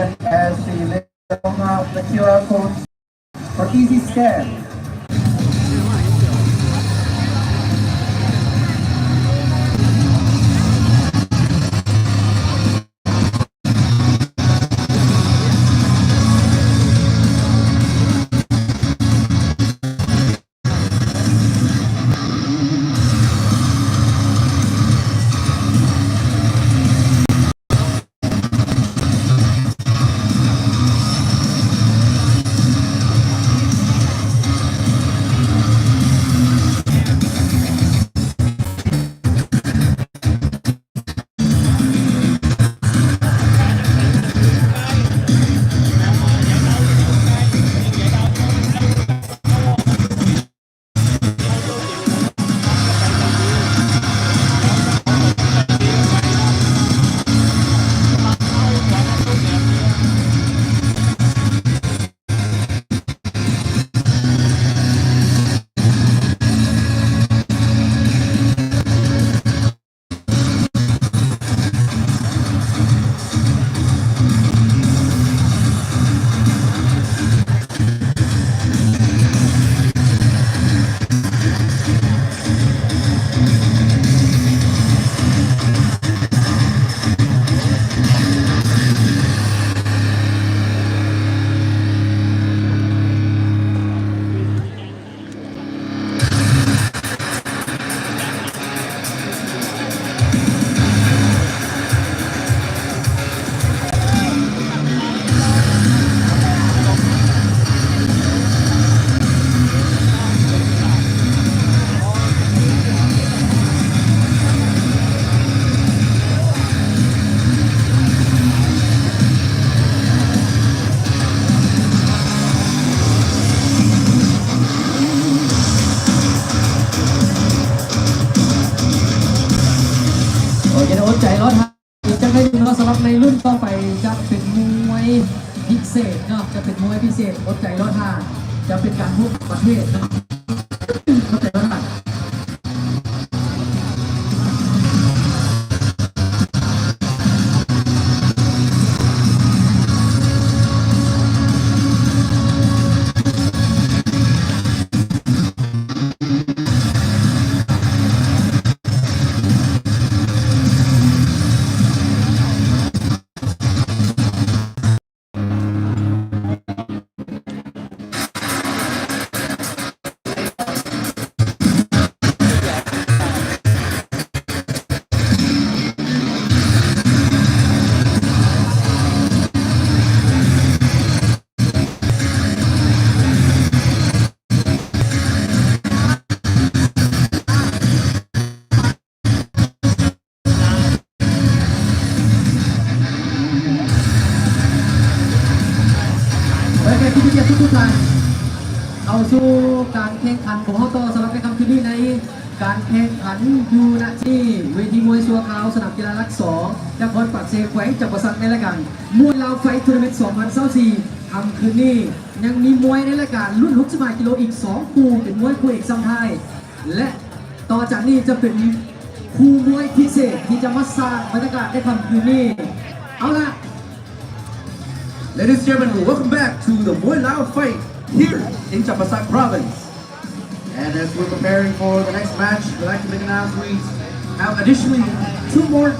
as the of the QR code for easy scan. เศษเนาะจะเป็นมวยพิเศษอดใจร้อนฮะจะเป็นการพบประเทศเนาะ ข่งขันของเฮาต่อสำหรับในคำคืนนี้ในการแข่งขันยู่ณที่เวทีมวยสัวขาวสนามกีฬารักสองนครปักเซแขวงจับประสักในรายการมวยลาวไฟท์ทัวร์นาเมนต์2024คำคืนนี้ยังมีมวยในรายการรุ่น65กิโลอีก 2 คู่เป็นมวยคู่เอกซ้ำไทยและต่อจากนี้จะเป็นคู่มวยพิเศษที่จะมาสร้างบรรยากาศในคำคืนนี้เอาละ Ladies and gentlemen, welcome back to the Muay Lao fight here in Champasak province. And as we're preparing for the next match, we'd like to make an announcement. We have additionally two more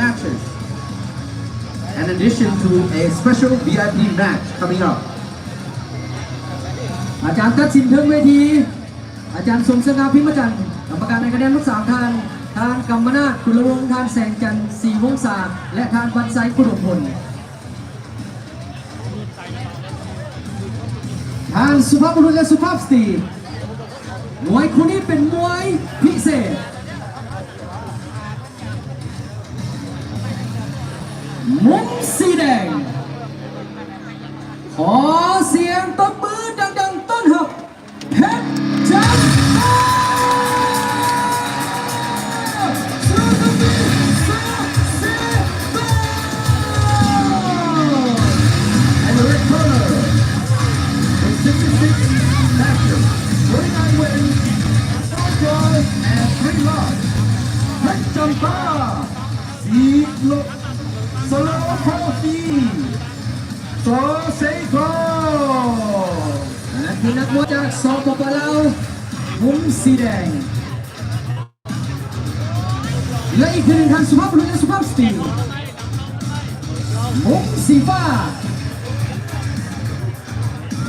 matches. In addition to a special VIP match coming up. อาจารย์ตัดสินเทิงเวที อาจารย์สมสง่าพิมจันทร์กรรมการในคะแนนลูกสามทาน ทานกรรมนาถกุลวงศ์ทานแสงจันทร์สีวงศาและทานวันไซกุดมพลทางสุภาพบุรุษและสุภาพสตรี มวยคู่นี้เป็นมวยพิเศษ มุมสีแดง ขอเสียงตบมือดังๆ ต้นหับเพชรจัน66ำปาสีโลโซโลโคฟีโซเซโกและคือนักมวยจากสปปลาวมุมสีแดงและอีกหนึ่งท่านสุภาพบุรุษและสุภาพสตรีมุมสีฟ้า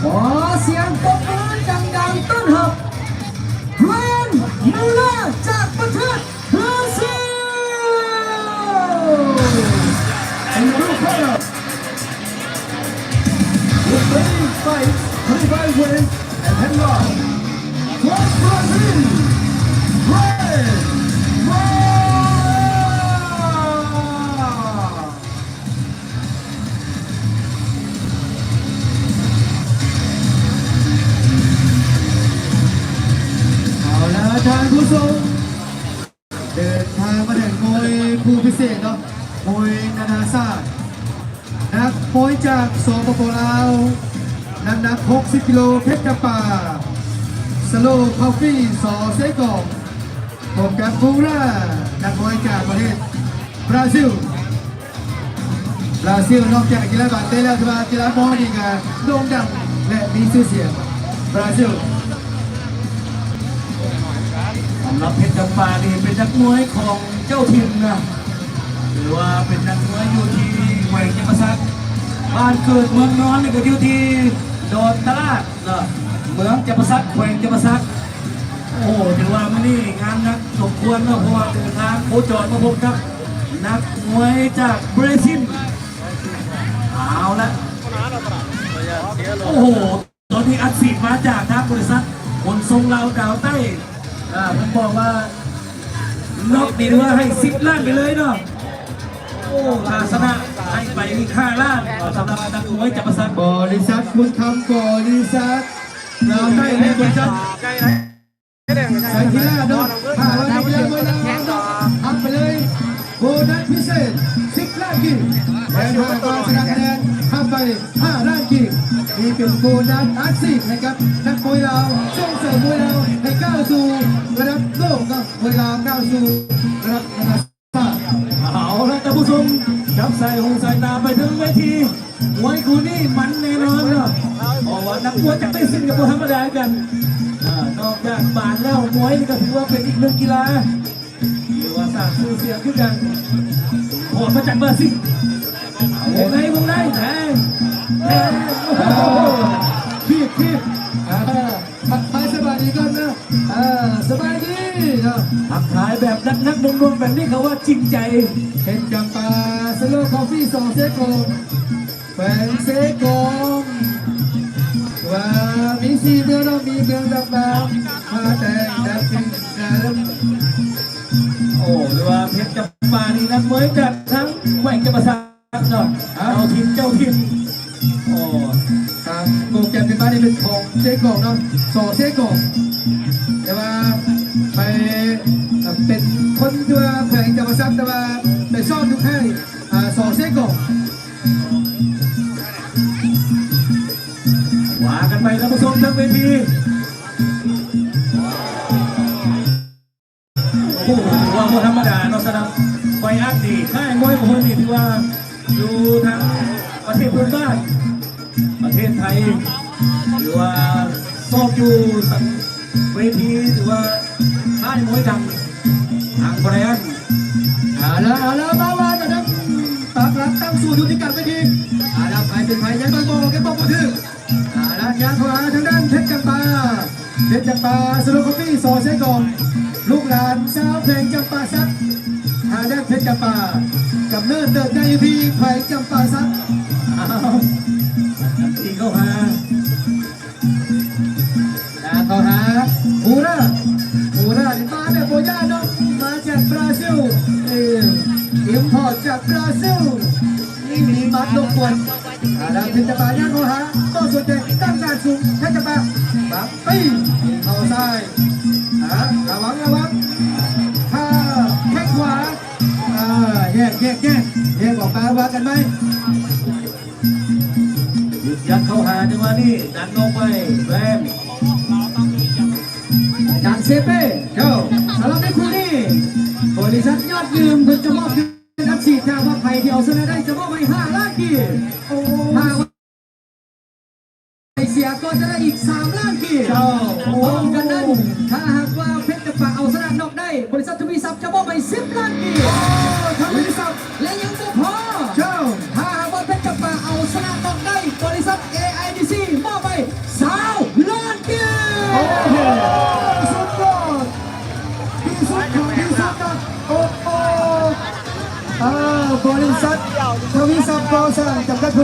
ขอเสียงปรบมือดังๆต้อนรับเรนมูล่าจากประเทศ 25 wins and headlock. Cross Brazil! Red! Ahora tan gusto. ซานักมวยจากสปปลาวน้ำหนัก 60 กิโลเพชรกระป่า สโลคอฟฟี่สอเซกองผมกับฟูรานักมวยจากประเทศบราซิล บราซิลนอกจากกีฬาบาสเต้แล้วกีฬาบอลอีกอะโด่งดังและมีชื่อเสียงบราซิลสำหรับเพชรจำปานี่เป็นนักมวยของเจ้าถิ่นนะ หรือว่าเป็นนักมวยอยู่ที่แหวงยมซักบ้านเกิดเมืองนอนนี่ก็อยู่ที่โดนตลาดเนาะเมืองจำซักแขวงจำซักโอ้โหถือว่ามันนี่งานนักสมควรเนาะเพราะว่าเดินทางโคจรมาพบกับนักมวยจากบราซิลเอาละโอ้โหตอนนี้อัดฉีมาจากทางบริษัทขนส่งเราวดาวใต้อ่าผมบอกว่านอกนี่ว่าให้สิบล้านไปเลยเนาะ โอ้ทาสนะให้ไปมีค่าล้าสำหรับนักมวยจับประสันบริษัทคุณทำบริษัทเราได้ในบริษัทใส่ทีละดอกถ้าเราได้เวลาเวลาดอกทำไปเลยโบนัสพิเศษสิบล้านกินและหากเราชนะคะแนนทำไปห้าล้านกินนี่เป็นโบนัสอาชีพให้กับนักมวยเราส่งเสริมมวยเราให้ก้าวสู่ระดับโลกกับมวยเราก้าวสู่ระดับ นานาชาติเอาละท่านผู้ชมจับใส่หูใส่ตาไปถึงเวทีมวยคู่นี้มันแน่นอนเนาะเพราะว่านักมวยจะไม่สิ้นกับธรรมดากันอ่านอกจากบานแล้วมวยนี่ก็ถือว่าเป็นอีกหนึ่งกีฬาที่ว่าสร้างชื่อเสียงขึ้นกันโหดมาจากบราซิลวงในวงในแทงแทงโอ้โหคีบคีบอ่าทักทายสบายดีก่อนนะอ่าสบายดี นะทักทายแบบนักนักนวลๆแบบนี้เขาว่าจริงใจเห็นจำปาสโลคอฟฟี่สองเซโกแฟนเซโกว่ามีสีเมืองเรามีเมืองดำน้ำมาแต่งดับฟินน้โอ้หรือว่าเพชรจำปานี่นักมวยจากทั้งแหว่งจะประสาทเนาะเจ้าทินเจ้าทินโอ้ำตามโปรแกรมเป็นบ้านนี้เป็นของเซโกเนาะสองเซโกแคนตัวแขวงจำปาซักแต่ว่าไปซ่อนทุกให้อ่าสองเซโกว่ากันไปท่านผู้ชมทั้งเวทีโอ้โหว่าไม่ธรรมดาเนาะสำหรับไฟอัพดีค่ายมวยของคนนี่ถือว่าอยู่ทั้งประเทศเพื่อนบ้าน ประเทศไทย หรือว่าซอกอยู่เวทีหรือว่าค่ายมวยดัง ทางแบรนเอาละเอาละมาว่ากันนะปักหลักตั้งสู่ยุติการไปทีเอาละใครเป็นใครยังต้องบกันบอกมาถึงเอาละยางขวาทางด้านเพชรจำปาเพชรจำปาสโลคอฟฟี่สอเซกองลูกหลานสาวเพลงจำปาซักทางด้านเพชรจำปากำเนิดเติบใหญ่อยู่ที่แขวงจำปาซักอ้าทีเข้ามายางเข้าหาฮูราฮูรานี่มาแบบโบยาเนาะ จากบราซิลเอออิมพอร์ตจากบราซิลนี่มีมัดลงกวนอาดามเพชรปาย่างเขาหาต้นสนใจตั้งการสูงเพชรปาปักปีเข้าซ้ายอ่าระวังระวังถ้าแข้งขวาอ่าแยกแยกแยกแยกออกมาว่ากันไหมหยุดยัดเข้าหาจังหวะนี้ดันลงไปแรมจานเซเป้เจ้า ดิฉันยอดยืมถึงจะมอบนักฉีดยาว่าใครเดี่เอชนะได้จะมอบไปห้าล้านกีห้าไอเสียก็จะได้อีกสามล้านกีโอ้โหกันนั้นถ้าหาก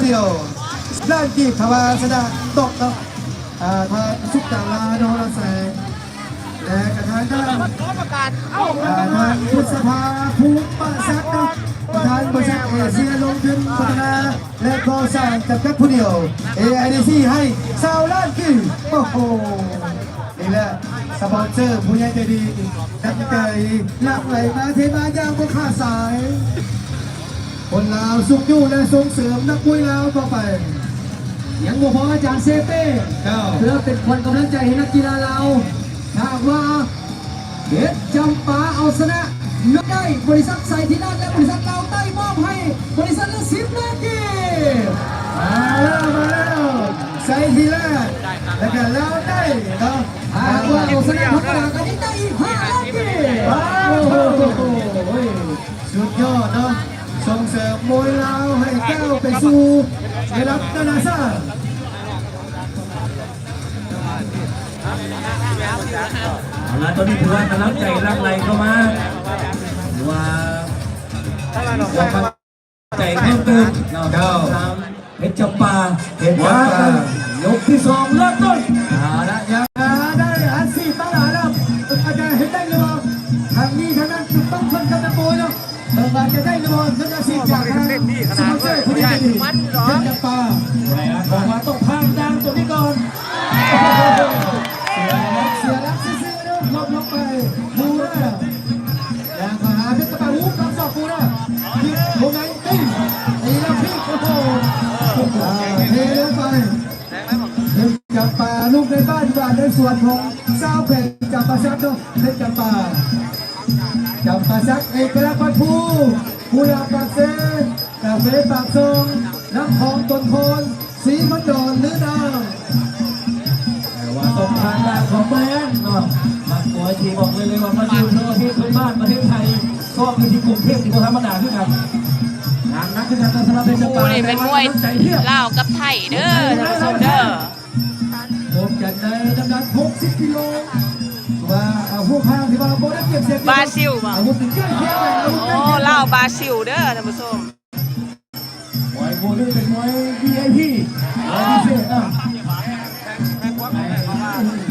เดียวด้านกีบทวาสนาตกเนาะทางสุกดาราโนราแสงและกระทางด้านอ่าทางพุทธสภาภูมิปะสักเนาะประธานบริษัทเอเชียลงทุนพัฒนาและก่อสร้างจำกัดผู้เดียว AIDC ให้สาวล้านกีบโอ้โหนี่แหละสปอนเซอร์ผู้ใหญ่ใจดีนักใจหลักไหลมาเทมายางบนขาดสาย คนลาวสุขอยู่และส่งเสริมนักมวยลาวต่อไป ยังบ่พออาจารย์เซเป้เจ้าเพื่อเป็นคนกำลังใจให้นักกีฬาเราถ้าหากว่าเพชรจำปาเอาชนะนกได้บริษัทไซทีนันและบริษัทเราวใต้มอบให้บริษัทละสิบล้านกีบมาแล้วมาแล้วใส่ทีแรกแล้วก็แล้วได้เนาะถ้าหากว่าเอาชนะพัฒนากันได้อีกห้าล้านกีบว้าวสุดยอดเนาะ ส่งเสริมมวยลาวให้ก้าวไปสู่ระดับนานาชาติเอาละตอนนี้ถือว่ากำลังใจรักไหลเข้ามาหรือว่าเรากำลังใจเพิ่มเติมเราเจ้าเพชรจำปาเพชรจำปายกที่สองเริ่มต้นเอาละอย่าได้อันสี่ตั้งหลาย เนาะเอาจจะได้หรือเปล่าท่านอาชีพจากทางสปอนเซอร์ผู้ใหญ่ดีเช่นจับปาอะไรนะบอกว่าต้องพางดังตัวนี้ก่อนเสียรักซื่อๆเนาะลบลบไปมูนะอย่างมหาเพชรปาวุ้งคำสอบมูนะพี่วงไหนตีตีแล้วพี่โอ้โหเทลงไปเพชรจับปาลูกในบ้านบ้านในส่วนของสาวเพชรจับปาชักเนาะเพชรจับปา จำปาสักเอกลักษณ์ปันภูภูยาปากเซกาเฟ่ปากซองน้ำของตนโคนสีมันดอนหรือดาวแต่ว่าต้องพางดังของแบรนด์เนาะมาหัวทีบอกเลยเลยว่ามาอยู่ทั่วประเทศเพื่อนบ้านประเทศไทยก็มีที่กรุงเทพที่เขาธรรมดาด้วยกันงานนักขึ้นกันสำหรับเพชรจำกูปานี่เป็นมวยใจเทียบลาวกับไทยเด้อท่านผู้ชมเด้อผมจัดในน้ำหนัก60กิโล บได้เก็บเสร็จบราซิลบ่อาวุธถึงใกล้เคียงกันอาวุธใกล้โอ้เคียงกันลาวบราซิลเด้อท่านผู้ชมมวยโบนี่เป็นมวย VIP มวยพิเศษนะจะ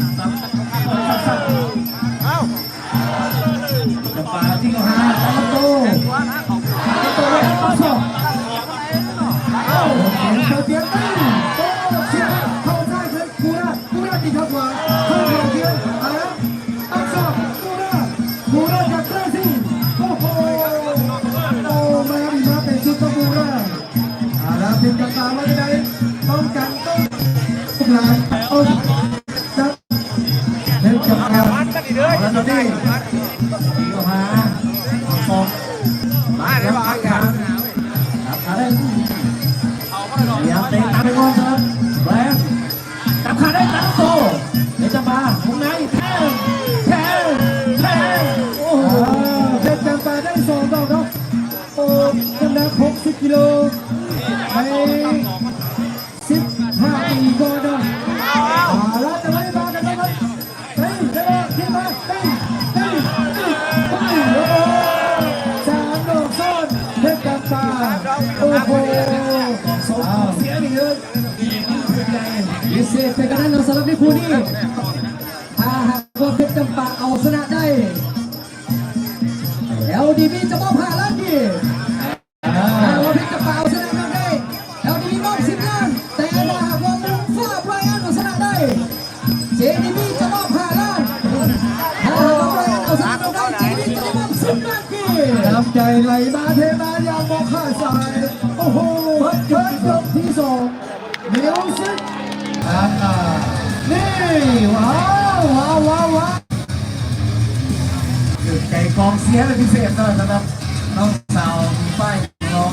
ไหลมาเทมาย่างมองข้าสาย โอ้โหเกิดยกที่สองเดี๋ยวสิอ่านี่ว้าวว้าวว้าวว้าวคือไก่กองเสียเป็นพิเศษเลยนะครับน้องสาวมีป้ายรอง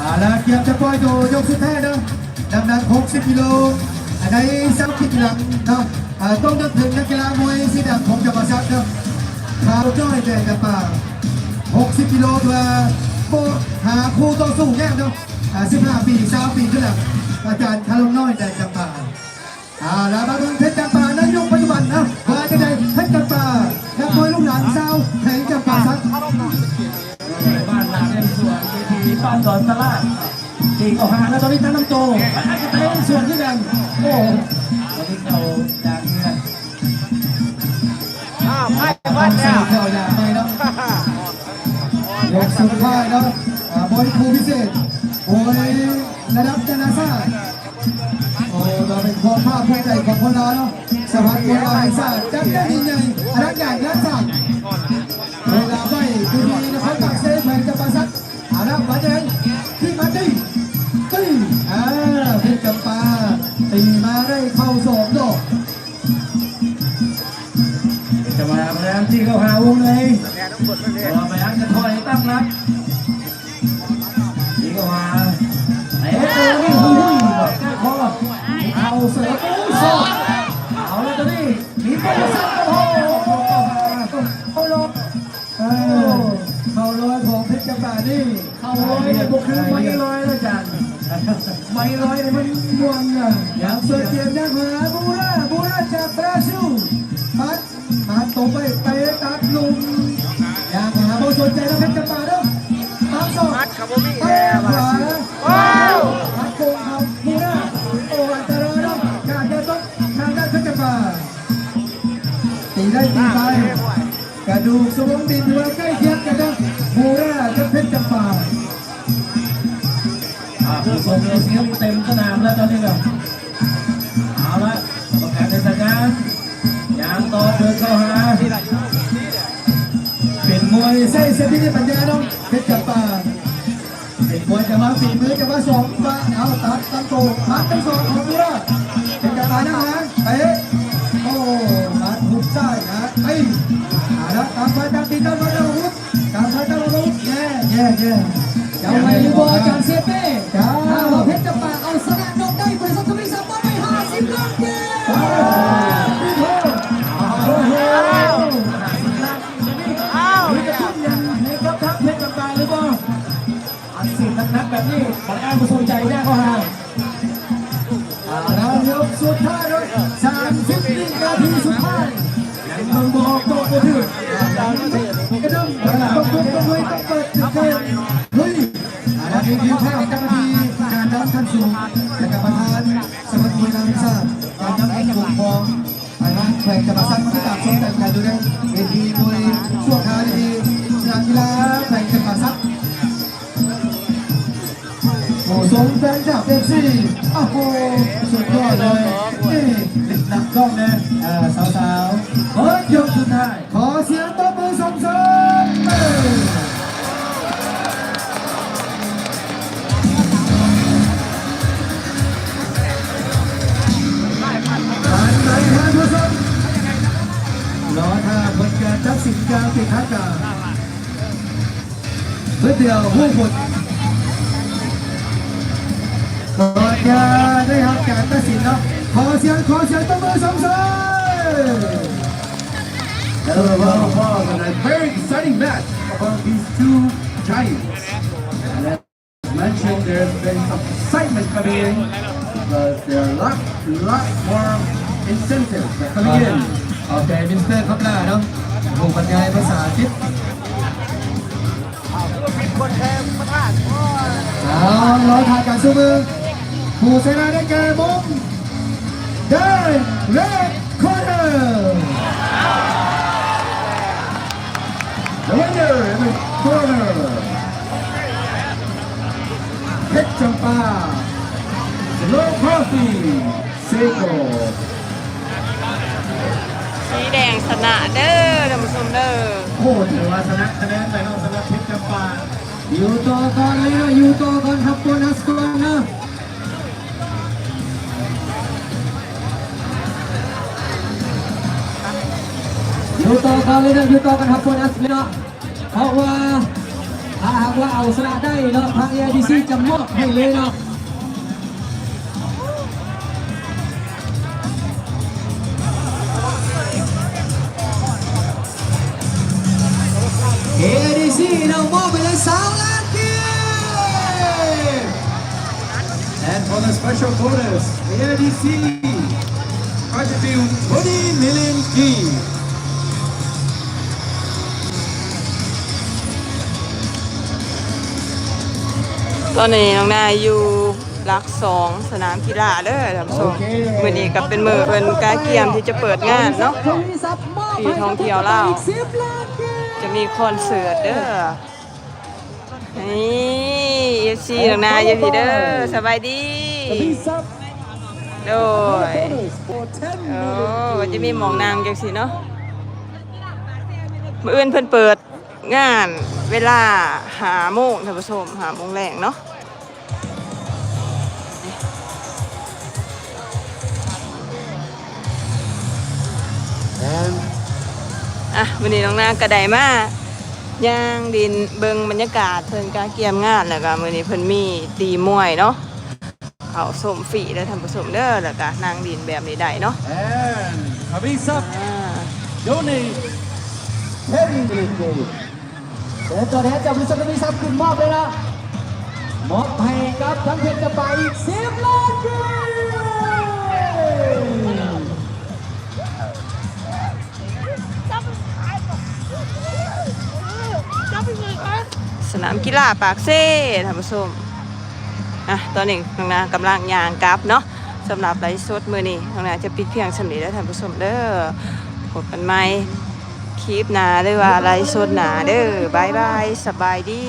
อาละเกียรติจะปล่อยตัวยกสุดท้ายนะน้ำหนัก60 กิโลในในสามกิจกรรมเนาะต้องนึกถึงนักกีฬามวยสีดำของจังหวัดซักเนาะขาวจ้อยแต่จะป่า 60 กิโลเพื่อโบหาคู่ต่อสู้แยกเนาะอ่า15 ปี3ปีขึ้นแล้วอาจารย์คารมน้อยแต่จำป่าอ่าแล้วมาดูเพชรจำป่าในยุคปัจจุบันนะว่าจะได้เพชรจำป่านักมวยลูกหลานสาวแข่งจำป่าซักบ้านหลังเป็นส่วนเวทีบ้านดอนตลาดตีออกหาแล้วตอนนี้ตั้งน้ำโตอาจจะเตะส่วนที่กันโอ้ตอนนี้เราจากเงินความสนุกเราอย่างไรเนาะ ยกสุดท้ายเนาะอ่าบอยครูพิเศษโอ้ยระดับจนาซาโอ้เราเป็นความภาคภูมิใจของคนเราเนาะสวัสดิ์คนเราแห่งชาติจัดได้ยิ่งใหญ่อลังการงานสร้างเวลาไม่คือดีนะครับตักเซฟแห่งจับปาสักอาละมาเจนที่มาตีตีอ่าเพชรจำปาตีมาได้เข้าสองดอกจะมาพยายามที่เข้าหาวงในเรา มอย่างหาโบสนใจแล้วเพชรจำปาเนาะปัดสองเตะขวาว้าวปัดโกงเขาบูราโอ้อันตรายเนาะการจะต้องทางด้านเพชรจำปาตีได้ตีไปกระดูกสมองดินถือว่าใกล้เคียงกันนะบูรากับเพชรจำปาอ่าผู้ชมเราเสียงเต็มสนามแล้วตอนนี้แบบ เส้นที่มีปัญญาเนาะเพชรจำปาเป็นมวยจะมาฝีมือจะมาสองมาเอาตัดตั้งโตมัดทั้งสองของบูราเพชรจำปานะฮะเตะโอ้มัดหุบซ้ายนะไอ้อาละตามไปตามตีตามมาเนาะตามไปตามมาเนาะแย่แย่แย่จะเอาไงหรือบ่อาจารย์เซเป้จ้าถ้าว่าเพชรจำปา นักๆแบบนี้บางอันผู้สนใจแย่เข้าหาราละยกสุดท้ายเลยสามสิบนาทีสุดท้ายยังเมืองบอกโตกระดือกระดึ๊บต้องบุกต้องลุยต้องเปิดเกมเฮ้ยอาละนี่คือภาพเจ้าหน้าที่การดับขั้นสูง เลยนี่ติดหนักกล้องนะอ่าสาวๆเฮ้ยยกสุดท้าย ขอเสียงตบมือส่งเสริมผ่านไปผ่านผู้ชมรอท่าผลการตัดสินการปิดท้ายการเพื่อเดียวผู้ผล ก่อนจะได้รับการตัดสินเนาะขอเสียงขอเสียงตบมือส่งเสริม Hello, well, well, and a very exciting match among these two giants. And as mentioned, there's been some excitement coming in because there are a lot, lot more incentives that are coming in. โอเคมิสเตอร์ครับล่าเนาะผมบรรยายภาษาอังกฤษเอาร้อทายการสู้มือ ผู้ชนะได้แก่มุมได้เรดคอร์เนอร์ The winner in the corner, เพชรจำปา Slow Coffee, Seiko. สีแดงชนะเด้อท่านผู้ชมเด้อโอ้ถือว่าชนะคะแนนไปแล้วสำหรับเพชรจำปาอยู่ต่อก่อนเลยนะอยู่ต่อก่อนครับโบนัสก่อนนะ ลูกต่อคาลินลูกต่อกันฮับปอนัสเนาะเพราะว่าถ้าหากว่าเอาชนะได้เนาะทางเอไอพีซีจะมอบให้เลยเนาะเอไอพีซีเรามอบไปเลยสามล้านเกม and for the special bonus เอไอพีซีประจิตรี20 million เกม ตอนนี้น้องนายอยู่หลักสองสนามกีฬาเด้อท่านผู้ชมมื้อนี้ก็เป็นมื้อเพิ่นกาเกียมที่จะเปิดงานเนาะที่ท่องเที่ยวลาวจะมีคอนเสิร์ตเด้อนี่เอฟซีน้องนายอยู่พี่เด้อสบายดีโดยโอ้มันจะมีหมองนางจังสิเนาะมื้ออื่นเพิ่นเปิดงาน เวลาหาโมงท่านผู้ชมหาโมงแรงเนาะอะวันนี้น้องนางกระไดมาย่างดินเบิงบรรยากาศเพิ่นกาเกียมงานแล้วก็มื้อนี้เพิ่นมีตีมวยเนาะเขาสมฟรีได้อท่านผู้ชมเด้อแล้วก็นางดินแบบนี้ได้เนาะ And Habib Sub อ่า donate 10 million key เดี๋ ยวตัวแทนจากบริษัทมีทรัพย์คุณมอบเลยนะมอบให้กับทั้งเพชรจะไปอีก10ล้านกีสนามกีฬาปากเซ่ท่านผู้ชมอะตอนนี้น้องนากำลังยางกลับเนาะสำหรับไลฟ์สดมือนี้น้องนาจะปิดเพียงสำนีแล้วท่านผู้ชมเด้อพบกันใหม่ คลิปหนาหรือว่าไลฟ์สดหนาเด้อบายบายสบายดี